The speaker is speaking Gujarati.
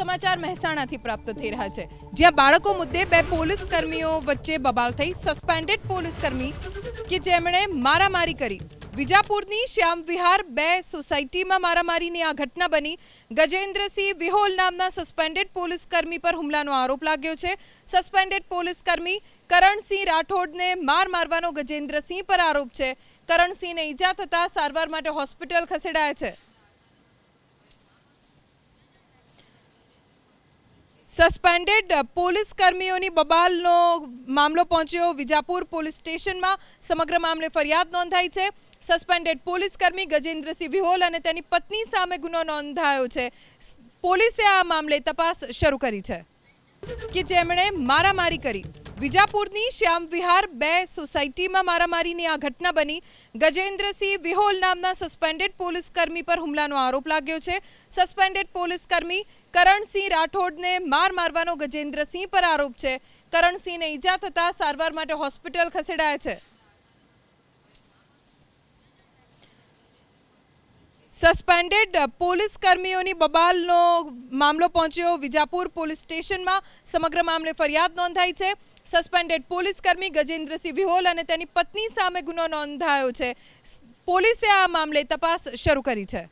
સમાચાર મહેસાણાથી પ્રાપ્ત થઈ રહ્યા છે. જ્યાં બાળકો મુદ્દે બે પોલીસ કર્મીઓ વચ્ચે બબાલ થઈ. સસ્પેન્ડેડ પોલીસ કર્મી કે જેમણે મારામારી કરી. વિજાપુરની શ્યામ વિહાર બે સોસાયટીમાં મારામારીની આ ઘટના બની. ગજેન્દ્રસિંહ વિહોલ નામના સસ્પેન્ડેડ પોલીસ કર્મી પર હુમલાનો આરોપ લાગ્યો છે. સસ્પેન્ડેડ પોલીસ કર્મી કરણસિંહ રાઠોડને માર મારવાનો ગજેન્દ્રસિંહ પર આરોપ છે. કરણસિંહને ઈજા થતાં સારવાર માટે હોસ્પિટલ ખસેડાયા છે. સસ્પેન્ડેડ પોલીસ કર્મીઓની બબાલનો મામલો પહોંચ્યો વિજાપુર પોલીસ સ્ટેશનમાં. સમગ્ર મામલે ફરિયાદ નોંધાઈ છે. સસ્પેન્ડેડ પોલીસ કર્મી ગજેન્દ્રસિંહ વિહોલ અને તેની પત્ની સામે ગુનો નોંધાયો છે. પોલીસે આ મામલે તપાસ શરૂ કરી છે. કે જેમણે મારામારી કરી. વિજાપુરની શ્યામ વિહાર બે સોસાયટીમાં મારામારીની આ ઘટના બની. ગજેન્દ્રસિંહ વિહોલ નામના સસ્પેન્ડેડ પોલીસ કર્મી પર હુમલાનો આરોપ લાગ્યો છે. સસ્પેન્ડેડ પોલીસ કર્મી કરણસિંહ રાઠોડને માર મારવાનો ગજેન્દ્રસિંહ પર આરોપ છે. કરણસિંહને ઈજા થતાં સારવાર માટે હોસ્પિટલ ખસેડાયા છે. સસ્પેન્ડેડ પોલીસ કર્મીઓની બબાલનો મામલો પહોંચ્યો. વિજાપુર પોલીસ સ્ટેશનમાં સમગ્ર મામલે ફરિયાદ નોંધાઈ છે. સસ્પેન્ડેડ પોલીસ કર્મી ગજેન્દ્રસિંહ વિહોલ અને તેની પત્ની સામે ગુનો નોંધાયો છે. પોલીસે આ મામલે તપાસ શરૂ કરી છે.